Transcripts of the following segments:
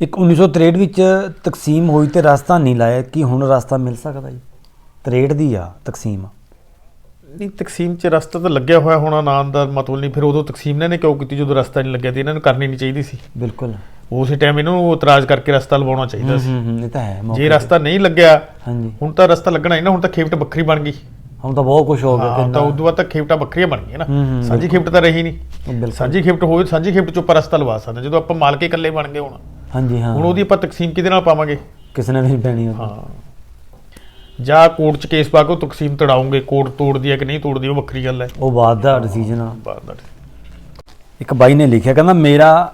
ਇੱਕ 1963 ਵਿੱਚ ਤਕਸੀਮ ਹੋਈ ਤੇ ਰਸਤਾ ਨਹੀਂ ਲਾਇਆ। ਕਿ ਹੁਣ ਰਸਤਾ ਮਿਲ ਸਕਦਾ ਜੀ? 63 ਦੀ ਆ ਤਕਸੀਮ। ਨਹੀਂ ਤਕਸੀਮ 'ਚ ਰਸਤਾ ਤਾਂ ਲੱਗਿਆ ਹੋਇਆ ਹੋਣਾ ਨਾਂ ਦਾ ਮਤਲਬ ਨਹੀਂ। ਫਿਰ ਉਦੋਂ ਤਕਸੀਮ ਨੇ ਨੇ ਕਿਉਂ ਕੀਤੀ ਜਦੋਂ ਰਸਤਾ ਨਹੀਂ ਲੱਗਿਆ ਤੇ ਇਹਨਾਂ ਨੂੰ ਕਰਨੀ ਨਹੀਂ ਚਾਹੀਦੀ ਸੀ। ਬਿਲਕੁਲ। ਉਸੇ ਟਾਈਮ ਇਹਨਾਂ ਨੂੰ ਇਤਰਾਜ਼ ਕਰਕੇ ਰਸਤਾ ਲਵਾਉਣਾ ਚਾਹੀਦਾ ਸੀ। ਹੂੰ ਹੂੰ ਇਹ ਤਾਂ ਹੈ ਜੇ। ਰਸਤਾ ਨਹੀਂ ਲੱਗਿਆ ਹਾਂਜੀ। ਹੁਣ ਤਾਂ ਰਸਤਾ ਲੱਗਣਾ ਹੀ ਨਾ ਹੁਣ ਤਾਂ ਖੇਪਟ ਵੱਖਰੀ ਬਣ ਗਈ। ਹੁਣ ਤਾਂ ਬਹੁਤ ਕੁਝ ਹੋ ਗਿਆ ਹਾਂ ਤਾਂ ਕਿੰਨਾ ਉਦੋਂ ਬਾਅਦ ਤਾਂ ਖੇਪਟਾਂ ਵੱਖਰੀਆਂ ਬਣ ਗਈਆਂ ਨਾ। ਸਾਂਝੀ ਖੇਪਟ ਤਾਂ ਰਹੀ ਨਹੀਂ। ਸਾਂਝੀ ਖੇਪਟ ਹੋਵੇ ਸਾਂਝੀ ਖੇਪਟ ਚੋਂ ਰਸਤਾ ਲਵਾ ਸਕਦੇ ਜਦੋਂ ਆਪਾਂ ਮਾਲਕੇ ਇਕੱਲੇ ਬਣ ਗਏ ਹੁਣ ਹਾਂਜੀ ਹਾਂ। ਹੁਣ ਉਹਦੀ ਆਪਾਂ ਤਕਸੀਮ ਕਿਹਦੇ ਨਾਲ ਪਾਵਾਂਗੇ? ਕਿਸੇ ਨੇ ਨਹੀਂ ਪੈਣੀ ਉਹ। ਹਾਂ। ਜਾਂ ਕੋਰਟ 'ਚ ਕੇਸ ਪਾ ਕੇ ਉਹ ਤਕਸੀਮ ਤੜਾਉਂਗੇ ਕੋਰਟ ਤੋੜਦੀ ਹੈ ਕਿ ਨਹੀਂ ਤੋੜਦੀ ਉਹ ਵੱਖਰੀ ਗੱਲ ਹੈ। ਉਹ ਬਾਅਦ ਦਾ ਡਿਸੀਜਨ ਆ। ਬਾਅਦ ਦਾ ਇੱਕ ਬਾਈ ਨੇ ਲਿਖਿਆ ਕਹਿੰਦਾ ਮੇਰਾ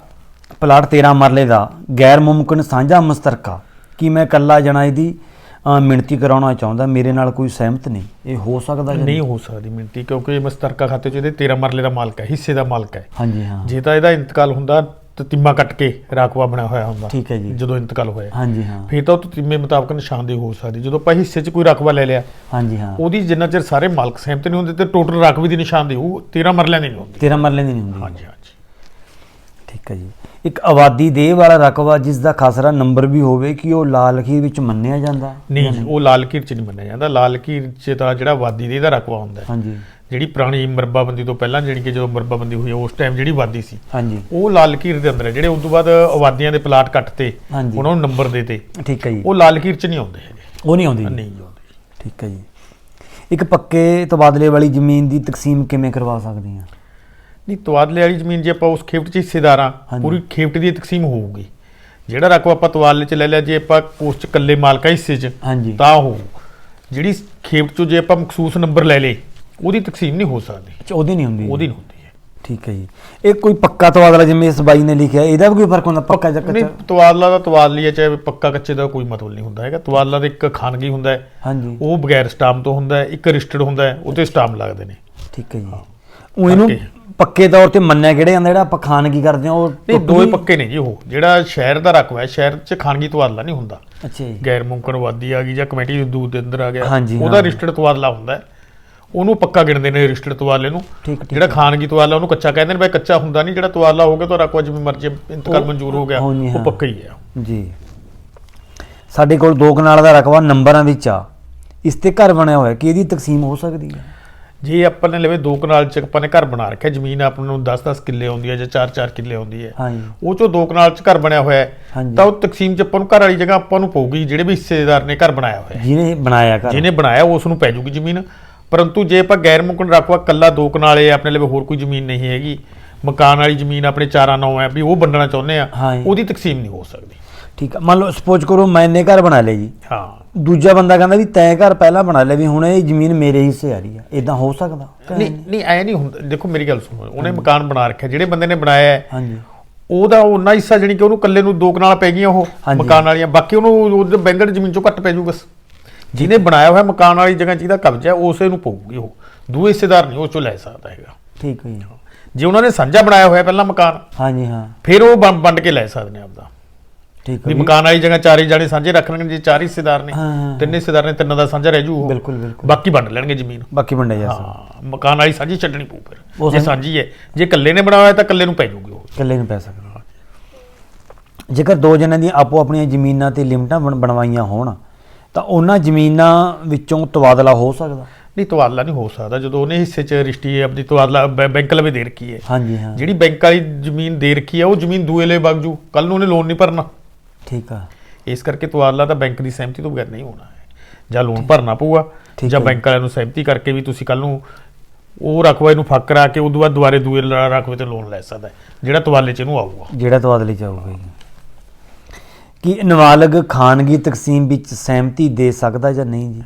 ਪਲਾਟ 13 ਮਰਲੇ ਦਾ ਗੈਰ ਮੁਮਕਿਨ ਸਾਂਝਾ ਮੁਸ਼ਤਰਕਾ। ਕਿ ਮੈਂ ਇਕੱਲਾ ਜਣਾ ਇਹਦੀ ਅ, ਮਿਣਤੀ ਕਰਾਉਣਾ ਚਾਹੁੰਦਾ? ਮੇਰੇ ਨਾਲ ਕੋਈ ਸਹਿਮਤ ਨਹੀਂ। ਇਹ ਹੋ ਸਕਦਾ ਜਾਂ ਨਹੀਂ ਹੋ ਸਕਦੀ ਮਿੰਟੀ ਕਿਉਂਕਿ ਇਹ ਮਸਤਰਕਾ ਖਾਤੇ 'ਚ ਇਹਦੇ 13 ਮਰਲੇ ਦਾ ਮਾਲਕ ਹੈ ਹਿੱਸੇ ਦਾ ਮਾਲਕ ਹੈ। ਹਾਂਜੀ ਹਾਂ। ਜੇ ਤਾਂ ਇਹਦਾ ਇੰਤਕਾਲ ਹੁੰਦਾ ਤਾਂ ਤਿੰਮਾ ਕੱਟ ਕੇ ਰਾਖਵਾ ਬਣਿਆ ਹੋਇਆ ਹੁੰਦਾ। ਠੀਕ ਹੈ ਜੀ। ਜਦੋਂ ਇੰਤਕਾਲ ਹੋਇਆ। ਹਾਂਜੀ ਹਾਂ। ਫਿਰ ਤਾਂ ਉਹ ਤਿੰਮੇ ਮੁਤਾਬਕ ਨਿਸ਼ਾਨਦੇਹੀ ਹੋ ਸਕਦੀ। ਜਦੋਂ ਆਪਾਂ ਹਿੱਸੇ 'ਚ ਕੋਈ ਰਕਬਾ ਲੈ ਲਿਆ ਹਾਂਜੀ ਹਾਂ। ਉਹਦੀ ਜਿੰਨਾ ਚਿਰ ਸਾਰੇ ਮਾਲਕ ਸਹਿਮਤ ਨਹੀਂ ਹੁੰਦੇ ਤੇ ਟੋਟਲ ਰਕਬੇ ਦੀ ਨਿਸ਼ਾਨਦੇਹੀ ਉਹ 13 ਮਰਲਿਆਂ ਦੀ ਨਹੀਂ ਹੁੰਦੀ। 13 ਮਰਲੇ ਦੀ ਨਹੀਂ ਹੁੰਦੀ। ਹਾਂਜੀ ਹਾਂਜੀ। ਠੀਕ ਹੈ ਜੀ। ਇੱਕ ਆਬਾਦੀ ਦੇਹ ਵਾਲਾ ਰਕਬਾ ਜਿਸ ਦਾ ਖਸਰਾ ਨੰਬਰ ਵੀ ਹੋਵੇ ਕਿ ਉਹ ਲਾਲ ਲਖੀਰ ਵਿੱਚ ਮੰਨਿਆ ਜਾਂਦਾ ਨਹੀਂ ਉਹ ਲਾਲ ਕੀਰ 'ਚ ਨਹੀਂ ਮੰਨਿਆ ਜਾਂਦਾ। ਲਾਲ ਕੀਰ 'ਚ ਤਾਂ ਜਿਹੜਾ ਵਾਦੀ ਦੇ ਦਾ ਰਕਬਾ ਹੁੰਦਾ ਹੈ। ਹਾਂਜੀ। ਜਿਹੜੀ ਪੁਰਾਣੀ ਮਰਬਾਬੰਦੀ ਤੋਂ ਪਹਿਲਾਂ ਜਿਹੜੀ ਕਿ ਜਦੋਂ ਮਰਬਾਬੰਦੀ ਹੋਈ ਉਸ ਟਾਈਮ ਜਿਹੜੀ ਵਾਦੀ ਸੀ ਹਾਂਜੀ। ਉਹ ਲਾਲ ਲਕੀਰ ਦੇ ਅੰਦਰ ਹੈ। ਜਿਹੜੇ ਉਸ ਤੋਂ ਬਾਅਦ ਆਬਾਦੀਆਂ ਦੇ ਪਲਾਟ ਕੱਟਤੇ। ਉਹਨਾਂ ਨੂੰ ਨੰਬਰ ਦੇਤੇ। ਠੀਕ ਹੈ ਜੀ। ਉਹ ਲਾਲ ਲਕੀਰ 'ਚ ਨਹੀਂ ਆਉਂਦੇ ਹੈਗੇ। ਉਹ ਨਹੀਂ ਆਉਂਦੀ। ਨਹੀਂ ਆਉਂਦੇ ਠੀਕ ਹੈ ਜੀ। ਇੱਕ ਪੱਕੇ ਤਬਾਦਲੇ ਵਾਲੀ ਜ਼ਮੀਨ ਦੀ ਤਕਸੀਮ ਕਿਵੇਂ ਕਰਵਾ ਸਕਦੇ ਹਾਂ ਨਹੀਂ ਤਵਾਦਲੇ ਵਾਲੀ ਜ਼ਮੀਨ ਜੇ ਆਪਾਂ ਉਸ ਖੇਪਟ 'ਚ ਹਿੱਸੇਦਾਰ। ਪੂਰੀ ਖੇਪਟ ਦੀ ਤਕਸੀਮ ਹੋਊਗੀ। ਜਿਹੜਾ ਰਕਬਾ ਆਪਾਂ ਤਵਾਦਲੇ 'ਚ ਲੈ ਲਿਆ ਜੇ ਆਪਾਂ ਉਸ 'ਚ ਇਕੱਲੇ ਮਾਲਕਾ ਹਿੱਸੇ 'ਚ ਤਾਂ ਹੋ ਜਿਹੜੀ ਖੇਪਟ 'ਚੋਂ ਜੇ ਆਪਾਂ ਮਖਸੂਸ ਨੰਬਰ ਲੈ ਲੇ ਉਹਦੀ ਤਕਸੀਮ ਨਹੀਂ ਹੋ ਸਕਦੀ। ਅੱਛਾ, ਉਹਦੀ ਨਹੀਂ ਹੁੰਦੀ। ਉਹਦੀ ਨਹੀਂ ਹੁੰਦੀ ਠੀਕ ਹੈ ਜੀ। ਇਹ ਕੋਈ ਪੱਕਾ ਤਬਾਦਲਾ ਜਿਵੇਂ ਇਸ ਬਾਈ ਨੇ ਲਿਖਿਆ ਇਹਦਾ ਵੀ ਕੋਈ ਫ਼ਰਕ ਹੁੰਦਾ? ਪੱਕਾ ਜਾਂ ਨਹੀਂ ਕੱਚਾ ਤਵਾਦਲਾ ਦਾ ਤਵਾਦਲੀ ਹੈ ਚਾਹੇ ਪੱਕਾ ਕੱਚੇ ਦਾ ਕੋਈ ਮਤਲਬ ਨਹੀਂ ਹੁੰਦਾ ਹੈਗਾ। ਤਵਾਦਲਾ ਦਾ ਇੱਕ ਖਾਨਗੀ ਹੁੰਦਾ ਹੈ। ਹਾਂਜੀ। ਉਹ ਬਗੈਰ ਸਟਾਮ ਤੋਂ ਹੁੰਦਾ ਹੈ ਇੱਕ ਰਜਿਸਟਰਡ ਹੁੰਦਾ ਹੈ ਉਹਤੇ ਸਟਾਮ ਲੱਗਦੇ ਨੇ। ਠੀਕ ਹੈ ਜੀ। ਉਹ ਇਹਨੂੰ ਪੱਕੇ। ਪੱਕੇ ਤੌਰ ਤੇ ਮੰਨਿਆ ਕਿਹੜੇ ਜਾਂਦਾ ਜਿਹੜਾ ਆਪਾਂ ਖਾਨਗੀ ਕਰਦੇ ਹਾਂ ਉਹ ਨਹੀਂ ਟੁੱਟ ਦੋਏ ਗਈ? ਪੱਕੇ ਨੇ ਜੀ ਉਹ ਜਿਹੜਾ ਸ਼ਹਿਰ ਦਾ ਰਕਬਾ ਹੈ ਸ਼ਹਿਰ 'ਚ ਖਾਨਗੀ ਤਵਾਦਲਾ ਨਹੀਂ ਹੁੰਦਾ। ਅੱਛਾ ਜੀ। ਗੈਰ ਮੁਮਕਨ ਆਬਾਦੀ ਆ ਗਈ ਜਾਂ ਕਮੇਟੀ ਦੂਰ ਦੇ ਅੰਦਰ ਆ ਗਿਆ ਹਾਂਜੀ, ਉਹਦਾ ਹਾਂ। ਰਜਿਸਟਰਡ ਤਵਾਦਲਾ ਹੁੰਦਾ ਹੈ। ਉਹਨੂੰ ਪੱਕਾ ਗਿਣਦੇ ਨੇ ਰਜਿਸਟਰਡ ਤਵਾਦਲੇ ਨੂੰ। ਠੀਕ ਠੀਕ। ਜਿਹੜਾ ਖਾਨਗੀ ਤਵਾਦਲਾ ਉਹਨੂੰ ਕੱਚਾ ਕਹਿੰਦੇ ਨੇ ਬਈ ਕੱਚਾ ਹੁੰਦਾ ਨਹੀਂ ਜਿਹੜਾ ਤਵਾਦਲਾ ਹੋ ਗਿਆ ਤਾਂ ਰਕਬਾ ਜਿਵੇਂ ਮਰਜ਼ੀ ਇੰਤਕਾਲ ਉਹ- ਮਨਜ਼ੂਰ ਹੋ ਗਿਆ ਉਹ ਹਾਂ। ਪੱਕਾ ਹੀ ਹੈ। ਜੀ। ਸਾਡੇ ਕੋਲ ਦੋ ਕਨਾਲ ਦਾ ਰਕਬਾ ਨੰਬਰਾਂ ਵਿੱਚ ਆ। ਇਸ ਤੇ ਘਰ ਬਣਿਆ ਹੋਇਆ ਕਿ ਇਹਦੀ ਤਕਸੀਮ ਹੋ ਸਕਦੀ ਹੈ? ਜੇ ਆਪਾਂ ਨੇ ਲਵੇ ਦੋ ਕਨਾਲ ਚ ਆਪਾਂ ਨੇ ਘਰ ਬਣਾ ਰੱਖਿਆ ਜ਼ਮੀਨ ਆਪਾਂ ਨੂੰ 10-10 ਕਿੱਲੇ ਆਉਂਦੀ ਹੈ ਜਾਂ 4-4 ਕਿੱਲੇ ਆਉਂਦੀ ਹੈ। ਹਾਂਜੀ। ਉਹ ਚੋਂ ਦੋ ਕਨਾਲ ਚ ਘਰ ਬਣਿਆ ਹੋਇਆ ਹੈ। ਤਾਂ ਉਹ ਤਕਸੀਮ ਚ ਆਪਾਂ ਨੂੰ ਘਰ ਵਾਲੀ ਜਗ੍ਹਾ ਆਪਾਂ ਨੂੰ ਪਊਗੀ ਜਿਹੜੇ ਵੀ ਹਿੱਸੇਦਾਰ ਨੇ ਘਰ ਬਣਾਇਆ ਹੋਇਆ ਜਿਹਨੇ ਬਣਾਇਆ ਘਰ। ਜਿਹਨੇ ਬਣਾਇਆ ਉਸ ਨੂੰ ਪੈ ਜੂਗੀ ਜ਼ਮੀਨ। ਪਰੰਤੂ ਜੇ ਆਪਾਂ ਗੈਰ ਮੁਮਕਨ ਰਕਬਾ ਕੱਲਾ ਦੋ ਕਨਾਲੇ ਆਪਣੇ ਲਈ ਹੋਰ ਕੋਈ ਜ਼ਮੀਨ ਨਹੀਂ ਹੈਗੀ। ਮਕਾਨ ਵਾਲੀ ਜ਼ਮੀਨ ਆਪਣੇ ਚਾਰਾਂ ਨੌ ਹੈ ਵੀ ਉਹ ਵੰਡਣਾ ਚਾਹੁੰਦੇ ਆ। ਉਹਦੀ ਤਕਸੀਮ ਨਹੀਂ ਹੋ ਸਕਦੀ। ਠੀਕ ਆ। ਮੰਨ ਲਓ ਸਪੋਜ਼ ਕਰੋ ਮੈਨੇ ਘਰ ਬਣਾ ਲਿਆ ਜੀ। ਹਾਂ। ਦੂਜਾ ਬੰਦਾ ਕਹਿੰਦਾ ਵੀ ਤੈਂ ਘਰ ਪਹਿਲਾਂ ਬਣਾ ਲਿਆ ਵੀ ਹੁਣ ਇਹ ਜ਼ਮੀਨ ਮੇਰੇ ਹਿੱਸੇ ਆ ਰਹੀ ਆ। ਇਦਾਂ ਹੋ ਸਕਦਾ? ਨਹੀਂ ਨਹੀਂ ਐ ਨਹੀਂ ਹੁੰਦਾ। ਦੇਖੋ ਮੇਰੀ ਗੱਲ ਸੁਣੋ। ਉਹਨੇ ਮਕਾਨ ਬਣਾ ਰੱਖਿਆ। ਜਿਹੜੇ ਬੰਦੇ ਨੇ ਬਣਾਇਆ ਹੈ ਹਾਂਜੀ। ਉਹਦਾ ਉਹਨਾਂ ਹਿੱਸਾ ਜਾਣੀ ਕਿ ਉਹਨੂੰ ਇਕੱਲੇ ਨੂੰ ਦੋ ਕਨਾਲ ਪੈ ਗਈਆਂ ਉਹ ਹਾਂਜੀ। ਮਕਾਨ ਵਾਲੀਆਂ। ਬਾਕੀ ਉਹਨੂੰ ਉਹਦੇ ਬੈਂਗਣ ਜ਼ਮੀਨ ਚੋਂ ਘੱਟ ਪੈ ਜੂ ਬਸ। ਜਿਹਨੇ ਬਣਾਇਆ ਹੋਇਆ ਮਕਾਨ ਵਾਲੀ ਜਗ੍ਹਾ ਜਿਹਦਾ ਕਬਜ਼ਾ ਹੈ ਉਸੇ ਨੂੰ ਪਊਗੀ ਉਹ। ਦੂਏ ਹਿੱਸੇਦਾਰ ਨਹੀਂ ਉਹ ਚੋਂ ਲੈ ਸਕਦਾ ਹੈਗਾ। ਠੀਕ ਹੈ ਜੀ। ਜੇ ਉਹਨਾਂ ਨੇ ਸਾਂਝਾ ਬਣਾਇਆ ਹੋਇਆ ਪਹਿਲਾਂ ਮਕਾਨ ਹਾਂਜੀ ਹਾਂ। ਫਿਰ ਉਹ ਵੰ- ਵੰਡ ਕੇ ਲੈ ਸਕਦੇ ਨੇ ਆਪਦਾ। ਠੀਕ ਵੀ ਹੈ ਮਕਾਨ ਵਾਲੀ ਜਗ੍ਹਾ ਚਾਰੇ ਜਾਣੇ ਸਾਂਝੇ ਰੱਖ ਲੈਣਗੇ ਜੇ ਚਾਰ ਹਿੱਸੇਦਾਰ ਨੇ। ਹਾਂ, ਹਾਂ। ਤਿੰਨ ਹਿੱਸੇਦਾਰ ਨੇ ਤਿੰਨਾਂ ਦਾ ਸਾਂਝਾ ਰਹਿ ਜੂ ਉਹ। ਬਿਲਕੁਲ ਬਿਲਕੁਲ। ਬਾਕੀ ਵੰਡ ਲੈਣਗੇ ਜ਼ਮੀਨ। ਬਾਕੀ ਵੰਡਿਆ ਜਾ ਸਕਦਾ। ਹਾਂ ਮਕਾਨ ਵਾਲੀ ਸਾਂਝੀ ਛੱਡਣੀ ਪਊ ਉਹ ਫਿਰ ਜੇ ਸਾਂਝੀ- ਹੈ। ਜੇ ਇਕੱਲੇ ਨੇ ਬਣਾਇਆ ਤਾਂ ਇਕੱਲੇ ਨੂੰ ਪੈ ਜੂਗੀ ਉਹ। ਇਕੱਲੇ ਨੂੰ ਪੈ ਸਕਦਾ। ਜੇਕਰ ਦੋ ਜਣਾਂ ਦੀਆਂ ਆਪੋ ਆਪਣੀਆਂ ਜ਼ਮੀਨਾਂ ਤੇ ਲਿਮਟਾਂ ਬਣ- ਬਣਵਾਈਆਂ ਹੋਣ ਤਾਂ ਉਹਨਾਂ ਜ਼ਮੀਨਾਂ ਵਿੱਚੋਂ ਤਬਾਦਲਾ ਹੋ ਸਕਦਾ। ਨਹੀਂ ਤਵਾਦਲਾ ਨਹੀਂ ਹੋ ਸਕਦਾ। ਜਦੋਂ ਉਹਨੇ ਹਿੱਸੇ 'ਚ ਰਜਿਸਟਰੀ ਆਪਦੀ ਤਵਾਦਲਾ ਬੈ- ਬੈਂਕ ਲਵੇ ਦੇ ਰੱਖੀ ਹੈ। ਹਾਂਜੀ ਹਾਂ। ਜਿਹੜੀ ਬੈਂਕ ਵਾਲੀ ਜ਼ਮੀਨ ਦੇ ਰੱਖੀ ਹੈ ਉਹ ਜ਼ਮੀਨ ਦੂਏ ਲਈ ਵਗ ਜੂ। ਕੱਲ ਨੂੰ ਉਹਨੇ ਲੋਨ ਨਹੀਂ ਭਰਨਾ। ਠੀਕ ਆ। ਇਸ ਕਰਕੇ ਤਵਾਦਲਾ ਤਾਂ ਬੈਂਕ ਦੀ ਸਹਿਮਤੀ ਤੋਂ ਬਗੈਰ ਨਹੀਂ ਹੋਣਾ ਹੈ। ਜਾਂ ਲੋਨ ਭਰਨਾ ਪਊਗਾ ਜਾਂ। ਬੈਂਕ ਵਾਲਿਆਂ ਨੂੰ ਸਹਿਮਤੀ ਕਰਕੇ ਵੀ ਤੁਸੀਂ ਕੱਲ ਨੂੰ ਉਹ ਰਕਬੇ ਨੂੰ ਫੱਕ ਕਰਾ ਕੇ ਉਦੋਂ ਬਾਅਦ ਦੁਬਾਰੇ ਦੂਏ ਰਕਬੇ ਤੇ ਲੋਨ ਲੈ ਸਕਦਾ ਹੈ, ਜਿਹੜਾ ਤਵਾਲੇ 'ਚ ਇਹਨੂੰ ਆਊਗਾ। ਜਿਹੜਾ ਤਬਾਦਲੇ ਚ ਆਊਗਾ ਜੀ। ਕੀ ਨਾਬਾਲਗ ਖਾਨਗੀ ਤਕਸੀਮ ਵਿੱਚ ਸਹਿਮਤੀ ਦੇ ਸਕਦਾ ਜਾਂ ਨਹੀਂ ਜੀ?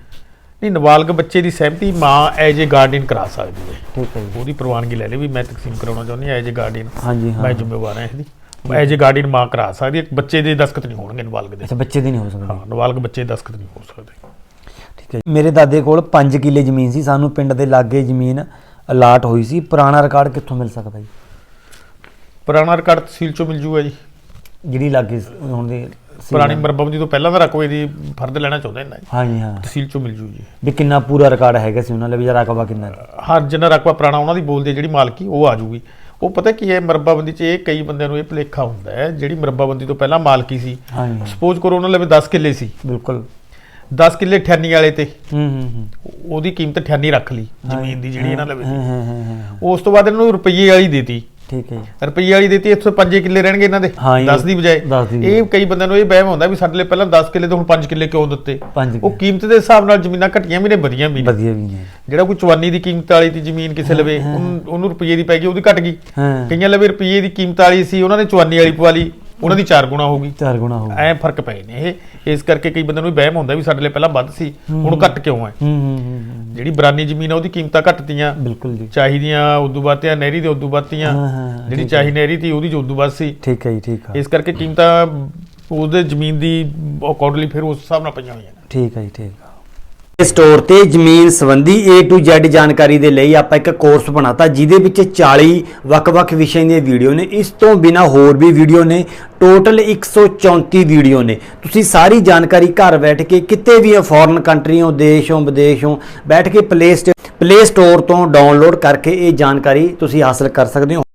ਨਹੀਂ ਨਾਬਾਲਗ ਬੱਚੇ ਦੀ ਸਹਿਮਤੀ ਮਾਂ ਐਜ ਏ ਗਾਰਡੀਅਨ ਕਰਾ ਸਕਦੀ ਹੈ। ਠੀਕ ਹੈ ਜੀ। ਉਹਦੀ ਪ੍ਰਵਾਨਗੀ ਲੈ ਲੈ ਵੀ ਮੈਂ ਤਕਸੀਮ ਕਰਾਉਣਾ ਚਾਹੁੰਦੀ ਹਾਂ ਐਜ ਏ ਗਾਰਡੀਅਨ ਹਾਂਜੀ ਹਾਂ। ਮੈਂ ਜ਼ਿੰਮੇਵਾਰ ਹਾਂ ਇਹਦੀ। ਐਜ ਏ ਗਾਰਡੀਅਨ ਮਾਂ ਕਰਾ ਸਕਦੀ ਹੈ ਬੱਚੇ ਦੇ ਦਸਖਤ ਨਹੀਂ ਹੋਣਗੇ ਨਾਬਾਲਗ ਦੇ। ਅੱਛਾ ਬੱਚੇ ਦੀ ਨਹੀਂ ਹੋ ਸਕਦੀ। ਹਾਂ ਨਾਬਾਲਗ ਬੱਚੇ ਦੇ ਦਸਖਤ ਨਹੀਂ ਹੋ ਸਕਦੇ। ਠੀਕ ਹੈ ਜੀ। ਮੇਰੇ ਦਾਦੇ ਕੋਲ 5 ਕਿੱਲੇ ਜ਼ਮੀਨ ਸੀ ਸਾਨੂੰ ਪਿੰਡ ਦੇ ਲਾਗੇ ਜ਼ਮੀਨ ਅਲਾਟ ਹੋਈ ਸੀ। ਪੁਰਾਣਾ ਰਿਕਾਰਡ ਕਿੱਥੋਂ ਮਿਲ ਸਕਦਾ ਜੀ? ਪੁਰਾਣਾ ਰਿਕਾਰਡ ਤਹਿਸੀਲ ਚੋਂ ਮਿਲ ਜੂਗਾ ਜੀ। ਜਿਹੜੀ ਲਾਗੇ ਹੁਣ ਦੀ ਪੁਰਾਣੀ। ਮਰਬਮ ਤੋਂ ਪਹਿਲਾਂ ਦਾ ਰਕਬੇ ਦੀ ਫਰਦ ਲੈਣਾ ਚਾਹੁੰਦੇ ਨੇ ਹਾਂਜੀ ਹਾਂ। ਤਹਿਸੀਲ ਚੋਂ ਮਿਲ ਜੂ ਜੀ। ਵੀ ਕਿੰਨਾ ਪੂਰਾ ਰਿਕਾਰਡ ਹੈਗਾ ਸੀ ਉਹਨਾਂ ਲਈ ਵੀ ਜਾਂ ਰਕਬਾ ਕਿੰਨਾ? ਹਰ ਜਿੰਨਾ ਰਕਬਾ ਪੁਰਾਣਾ ਉਹਨਾਂ ਦੀ ਬੋਲਦੀ ਜਿਹੜੀ ਮਾਲਕੀ ਉਹ ਆ ਜੂਗੀ। ਉਹ ਪਤਾ ਕੀ ਹੈ ਮਰੱਬਾਬੰਦੀ 'ਚ ਇਹ ਕਈ ਬੰਦਿਆਂ ਨੂੰ ਇਹ ਭੁਲੇਖਾ ਹੁੰਦਾ ਹੈ ਜਿਹੜੀ ਮਰੱਬਾਬੰਦੀ ਤੋਂ ਪਹਿਲਾਂ ਮਾਲਕੀ ਸੀ। ਸਪੋਜ਼ ਕਰੋ ਉਹਨਾਂ ਲਵੇ 10 ਕਿੱਲੇ ਸੀ। ਬਿਲਕੁਲ। 10 ਕਿੱਲੇ ਠਿਆਨੀ ਵਾਲੇ ਤੇ। ਹੂੰ ਹੂੰ ਉਹਦੀ ਕੀਮਤ ਠਿਆਨੀ ਰੱਖ ਲਈ ਜ਼ਮੀਨ ਦੀ ਜਿਹੜੀ ਇਹਨਾਂ ਲਵੇ ਸੀ। ਹਾਂ ਹਾਂ ਹਾਂ। ਉਸ ਤੋਂ ਬਾਅਦ ਇਹਨਾਂ ਨੂੰ ਰੁਪਈਏ ਵਾਲੀ ਦੇਤੀ ਠੀਕ ਹੈ ਜੀ। ਰੁਪਈਏ ਵਾਲੀ ਦੇਤੀ 105 ਕਿੱਲੇ ਰਹਿਣਗੇ ਇਹਨਾਂ ਦੇ। ਹਾਂ ਜੀ, 10 ਦੀ ਬਜਾਏ। ਦਸ ਦੀ ਇਹ ਕਈ ਬੰਦਿਆਂ ਨੂੰ ਇਹ ਵਹਿਮ ਹੁੰਦਾ ਵੀ ਸਾਡੇ ਲਈ ਪਹਿਲਾਂ 10 ਕਿੱਲੇ ਤੋਂ ਹੁਣ 5 ਕਿੱਲੇ ਕਿਉਂ ਦਿੱਤੇ? ਪੰਜ ਉਹ ਕੀਮਤ ਦੇ ਹਿਸਾਬ ਨਾਲ ਜ਼ਮੀਨਾਂ ਘਟੀਆਂ ਵੀ ਨੇ ਵਧੀਆਂ ਵੀ ਨੇ। ਵਧੀਆ ਵੀ ਨੇ। ਜਿਹੜਾ ਕੋਈ ਚਵਾਨੀ ਦੀ ਕੀਮਤ ਵਾਲੀ ਦੀ ਜ਼ਮੀਨ ਕਿਸੇ ਲਵੇ ਉਹਨੂੰ ਉਹਨੂੰ ਰੁਪਈਏ ਦੀ ਪੈ ਗਈ ਉਹਦੀ ਘਟ ਗਈ। ਹਾਂ। ਕਈਆਂ ਲਵੇ ਰੁਪਈਏ ਦੀ ਕੀਮਤ ਵਾਲੀ ਸੀ ਉਹਨਾਂ ਨੇ ਚਵਾਨੀ ਵਾਲੀ ਪਵਾ ਲਈ। ਉਹਨਾਂ ਦੀ 4 ਗੁਣਾ ਹੋ ਗਈ ਚਾਰ ਗੁਣਾ ਹੋ ਐ ਫ਼ਰਕ ਪਏ ਨੇ ਇਹ ਇਸ ਕਰਕੇ ਕਈ ਬੰਦਿਆਂ ਨੂੰ ਵਹਿਮ ਹੁੰਦਾ ਵੀ ਸਾਡੇ ਲਈ ਪਹਿਲਾਂ ਵੱਧ ਸੀ ਹੁਣ ਘਟ ਕਿਉਂ ਹੈ? ਹੂੰ ਹੂੰ ਹੂੰ ਹੂੰ, ਜਿਹੜੀ ਬਰਾਨੀ ਜ਼ਮੀਨ ਆ ਉਹਦੀ ਕੀਮਤਾਂ ਘਟਤੀਆਂ ਬਿਲਕੁਲ ਜੀ। ਚਾਹੀਦੀਆਂ ਉਦੋਂ ਬਾਅਦ ਤੇ ਨਹਿਰੀ ਦੇ ਉਦੋਂ ਬਾਅਦ ਤੀਆਂ ਹਾਂ, ਹਾਂ, ਜਿਹੜੀ ਚਾਹੀ ਨਹਿਰੀ ਤੀ ਉਹਦੀ ਜੋ ਉਦੋਂ ਬਾਅਦ ਸੀ। ਠੀਕ ਹੈ ਜੀ ਠੀਕ ਹੈ। ਇਸ ਕਰਕੇ ਕੀਮਤਾਂ ਉਹਦੇ ਜ਼ਮੀਨ ਦੀ ਅਕੋਰਡਲੀ ਫਿਰ ਉਸ ਹਿਸਾਬ ਨਾਲ ਪਈਆਂ ਹੋਈਆਂ ਨੇ। ਠੀਕ ਹੈ ਜੀ ਠੀਕ ਹੈ। ਇਸ ਸਟੋਰ ਤੇ ਜ਼ਮੀਨ ਸੰਬੰਧੀ A to Z ਜਾਣਕਾਰੀ ਦੇ ਲਈ ਆਪਾਂ ਇੱਕ ਕੋਰਸ ਬਣਾਤਾ, ਜਿਹਦੇ ਵਿੱਚ 40 ਵੱਖ-ਵੱਖ ਵਿਸ਼ਿਆਂ ਦੀਆਂ ਵੀਡੀਓ ਨੇ। ਇਸ ਤੋਂ ਬਿਨਾ ਹੋਰ ਵੀ ਵੀਡੀਓ ਨੇ। ਟੋਟਲ 134 ਵੀਡੀਓ ਨੇ। ਤੁਸੀਂ ਸਾਰੀ ਜਾਣਕਾਰੀ ਘਰ ਬੈਠ ਕੇ ਕਿਤੇ ਵੀ ਫੋਰਨ ਕੰਟਰੀ ਹੋ ਦੇਸ਼ ਹੋ ਵਿਦੇਸ਼ ਹੋ ਬੈਠ ਕੇ ਪਲੇ ਪਲੇ ਸਟੋਰ ਤੋਂ ਡਾਊਨਲੋਡ ਕਰਕੇ ਇਹ ਜਾਣਕਾਰੀ ਤੁਸੀਂ ਹਾਸਲ ਕਰ ਸਕਦੇ ਹੋ।